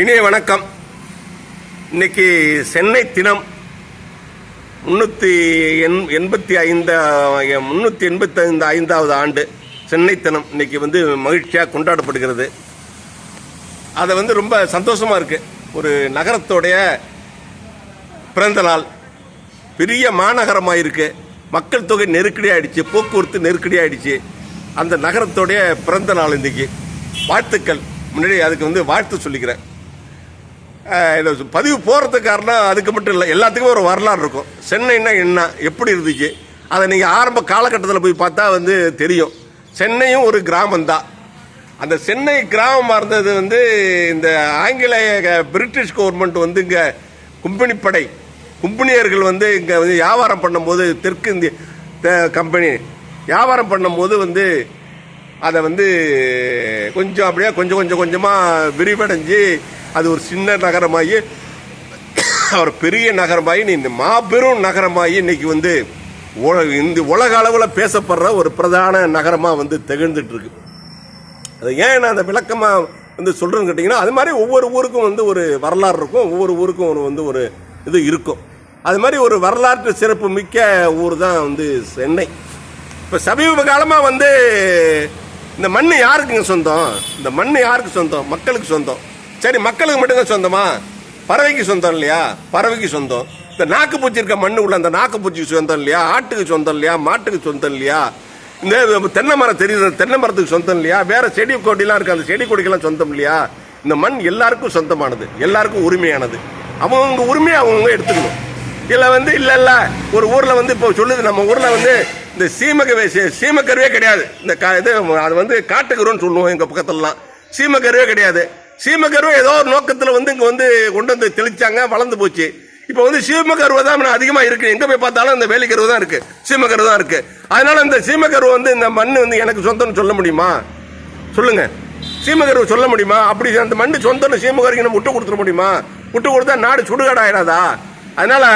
இனிய வணக்கம். இன்னைக்கு சென்னை தினம். முன்னூற்றி எண் எண்பத்தி ஐந்து முந்நூற்றி எண்பத்தி ஐந்து ஐந்தாவது ஆண்டு சென்னை தினம் இன்னைக்கு வந்து மகிழ்ச்சியாக கொண்டாடப்படுகிறது. அதை வந்து ரொம்ப சந்தோஷமாக இருக்கு. ஒரு நகரத்தோடைய பிறந்த நாள் பெரிய மாநகரமாக இருக்கு மக்கள் தொகை நெருக்கடி ஆயிடுச்சு போக்குவரத்து நெருக்கடி ஆயிடுச்சு. அந்த நகரத்தோடைய பிறந்த நாள் இன்னைக்கு. வாழ்த்துக்கள். முன்னாடி அதுக்கு வந்து வாழ்த்து சொல்லிக்கிறேன். பதிவு போகிறதுக்கு காரணம் அதுக்கு மட்டும் இல்லை எல்லாத்துக்குமே ஒரு வரலாறு இருக்கும். சென்னைன்னா என்ன எப்படி இருந்துச்சு? அதை நீங்கள் ஆரம்ப காலகட்டத்தில் போய் பார்த்தா வந்து தெரியும். சென்னையும் ஒரு கிராமம்தான். அந்த சென்னை கிராமமாக இருந்தது வந்து இந்த ஆங்கிலேய பிரிட்டிஷ் கவர்மெண்ட் வந்து இங்கே கும்பனிப்படை கும்பனியர்கள் வந்து இங்கே வந்து வியாபாரம் பண்ணும்போது தெற்கு இந்திய கம்பெனி வியாபாரம் பண்ணும்போது வந்து அதை வந்து கொஞ்சம் அப்படியே கொஞ்சம் கொஞ்சம் கொஞ்சமாக விரிவடைஞ்சு அது ஒரு சின்ன நகரமாகி ஒரு பெரிய நகரமாகி இந்த மாபெரும் நகரமாகி இன்னைக்கு வந்து உல- இந்த உலக அளவில் பேசப்படுற ஒரு பிரதான நகரமாக வந்து திகழ்ந்துட்டுருக்கு. அது ஏன் நான் அந்த விளக்கமாக வந்து சொல்கிறேன்னு கேட்டிங்கன்னா அது மாதிரி ஒவ்வொரு ஊருக்கும் வந்து ஒரு வரலாறு இருக்கும் ஒவ்வொரு ஊருக்கும் ஒரு வந்து ஒரு இது இருக்கும். அது மாதிரி ஒரு வரலாற்று சிறப்பு மிக்க ஊர் தான் வந்து சென்னை. இப்போ சமீப காலமாக வந்து இந்த மண் யாருக்குங்க சொந்தம்? இந்த மண் யாருக்கு சொந்தம்? மக்களுக்கு சொந்தம். சரி மக்களுக்கு மட்டும்தான் சொந்தமா? பறவைக்கு சொந்தம் இல்லையா? பறவைக்கு சொந்தம். இந்த நாக்கு பூச்சி இருக்க மண்ணு உள்ள அந்த நாக்கு பூச்சிக்கு சொந்தம் இல்லையா? ஆட்டுக்கு சொந்தம் இல்லையா? மாட்டுக்கு சொந்தம் இல்லையா? இந்த தென்னை மரம் தெரியுது தென்னை மரத்துக்கு சொந்தம் இல்லையா? வேற செடி கொடிலாம் இருக்கு அந்த செடி கொடிக்கெல்லாம் சொந்தம் இல்லையா? இந்த மண் எல்லாருக்கும் சொந்தமானது எல்லாருக்கும் உரிமையானது. அவங்கவுங்க உரிமையை அவங்கவுங்க எடுத்துக்கணும். இதில் வந்து இல்லை இல்லை. ஒரு ஊரில் வந்து இப்போ சொல்லுது நம்ம ஊரில் வந்து இந்த சீமகவே சீமக்கருவே கிடையாது. இந்த கா இது அது வந்து காட்டுக்கருன்னு சொல்லுவோம் எங்கள் பக்கத்துலலாம். சீமக்கருவே கிடையாது. சீமக்கருவை ஏதோ ஒரு நோக்கத்தில் வந்து இங்கே வந்து கொண்டு வந்து தெளிச்சாங்க வளர்ந்து போச்சு. இப்போ வந்து சீமக்கருவை தான் அதிகமாக இருக்கு. எங்கே போய் பார்த்தாலும் அந்த வேலிக்கருவு தான் இருக்கு. சீமக்கருவு தான் இருக்கு. அதனால இந்த சீமக்கருவை வந்து இந்த மண் வந்து எனக்கு சொந்தம்னு சொல்ல முடியுமா? சொல்லுங்க. சீமக்கருவை சொல்ல முடியுமா? அப்படி அந்த மண் சொந்தம்னு சீமக்கருக்கு நம்ம விட்டு கொடுத்துட முடியுமா? விட்டு கொடுத்தா நாடு சுடுகாடு ஆகிடாதா அதனால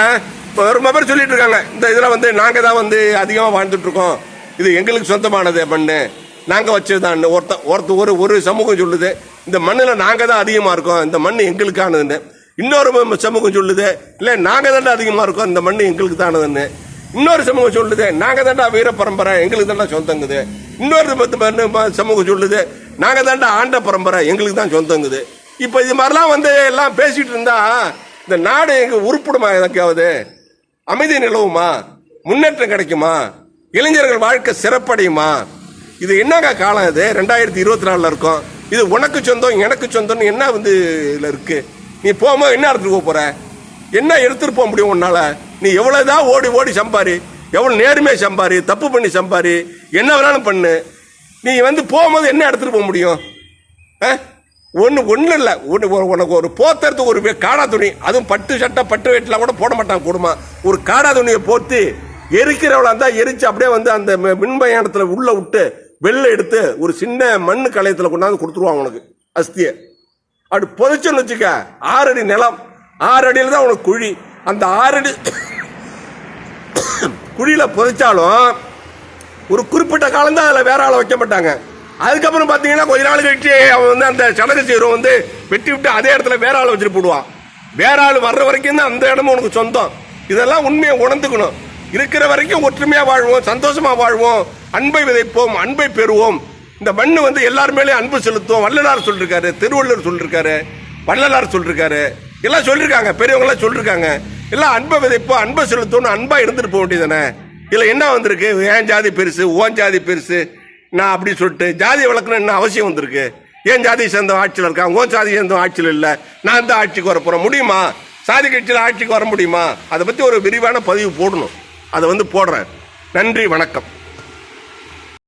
இப்போ ரொம்ப பேர் சொல்லிட்டு இருக்காங்க. இந்த இதில் வந்து நாங்கள் தான் வந்து அதிகமாக வாழ்ந்துட்டு இருக்கோம். இது எங்களுக்கு சொந்தமானது மண்ணு. நாங்கள் வச்சதுதான். ஒருத்த ஒருத்த ஒரு ஒரு சமூகம் சொல்லுது இந்த மண்ணில் நாங்கள் தான் அதிகமாக இருக்கோம் இந்த மண் எங்களுக்கானதுன்னு. இன்னொரு சமூகம் சொல்லுது இல்லை நாங்கள் தாண்டா அதிகமாக இருக்கோம் இந்த மண் எங்களுக்கு தானதுன்னு இன்னொரு சமூகம் சொல்லுது நாங்கள் தாண்டா வீர பரம்பரை எங்களுக்கு தாண்டா சொந்தங்குது இன்னொரு சமூகம் சொல்லுது நாங்கள் தாண்டா ஆண்ட பரம்பரை எங்களுக்கு தான் சொந்தங்குது இப்போ இது மாதிரிலாம் வந்து எல்லாம் பேசிகிட்டு இருந்தா இந்த நாடு எங்கள் உருப்பிடுமா எதாக்காவது? அமைதி நிலவுமா? முன்னேற்றம் கிடைக்குமா? இளைஞர்கள் வாழ்க்கை சிறப்படையுமா? இது என்னங்க காலம் இது? ரெண்டாயிரத்தி இருபத்தி நாலில் இருக்கும். இது உனக்கு சொந்தம் எனக்கு சொந்தம்னு என்ன வந்து இதில் இருக்கு? நீ போகும்போது என்ன எடுத்துகிட்டு போக போகிற என்ன எடுத்துகிட்டு போக முடியும் உன்னால? நீ எவ்வளவுதான் ஓடி ஓடி சம்பாரி எவ்வளோ நேர்மையா சம்பாரி தப்பு பண்ணி சம்பாரி என்ன வேணாலும் பண்ணு. நீ வந்து போகும்போது என்ன எடுத்துகிட்டு போக முடியும்? ஒன்று ஒன்றும் இல்லை. ஒன்று உனக்கு ஒரு போத்துறதுக்கு ஒரு காடா துணி அதுவும் பட்டு சட்டை பட்டு வெட்டிலாம் கூட போட மாட்டாங்க குடும்பம் ஒரு காடா துணியை போத்து எரிக்கிறவளா இருந்தால் எரிச்சு அப்படியே வந்து அந்த மி- மின்மயானத்தில் உள்ளே விட்டு வெளில எடுத்து ஒரு சின்ன மண் கலையத்தில் கொண்டாந்து கொடுத்துருவாங்க உனக்கு அஸ்தியை. அப்படி புதைச்சோன்னு வச்சுக்க ஆறடி நிலம். ஆறு அடியில் தான் உனக்கு குழி. அந்த ஆறடி குழியில் புதைச்சாலும் ஒரு குறிப்பிட்ட காலம் தான் அதில் வேற ஆளை வைக்க மாட்டாங்க. அதுக்கப்புறம் பார்த்தீங்கன்னா கொஞ்ச நாள் கழிச்சு அவன் வந்து அந்த சடங்கு செய்கிறவன் வந்து வெட்டி விட்டு அதே இடத்துல வேற ஆளை வச்சுட்டு போடுவான். வேற ஆள் வர்ற வரைக்கும் தான் அந்த இடமும் உனக்கு சொந்தம். இதெல்லாம் உண்மையை உணர்ந்துக்கணும். இருக்கிற வரைக்கும் ஒற்றுமையாக வாழ்வோம் சந்தோஷமாக வாழ்வோம் அன்பை விதைப்போம் அன்பை பெறுவோம். இந்த மண் வந்து எல்லார் மேலேயும் அன்பு செலுத்துவோம் வள்ளலார் சொல்லிருக்காரு திருவள்ளுவர் சொல்லிருக்காரு வள்ளலார் சொல்லிருக்காரு. எல்லாம் சொல்லியிருக்காங்க பெரியவங்களாம் சொல்லியிருக்காங்க எல்லாம் அன்பை விதைப்போம் அன்பை செலுத்துவோம் அன்பாக இருந்துட்டு போக வேண்டியதானே இதில் என்ன வந்திருக்கு? ஏன் ஜாதி பெருசு? ஓன் ஜாதி பெருசு? நான் அப்படி சொல்லிட்டு ஜாதி வளர்க்கணும் என்ன அவசியம் வந்திருக்கு? ஏன் ஜாதி சேர்ந்த ஆட்சியில் இருக்கான் ஓன் ஜாதி சேர்ந்த ஆட்சியில் இல்லை. நான் தான் ஆட்சிக்கு வர போகிறேன் முடியுமா? சாதி கட்சியில் ஆட்சிக்கு வர முடியுமா? அதை பற்றி ஒரு விரிவான பதிவு போடணும். அதை வந்து போடுறேன். நன்றி வணக்கம்.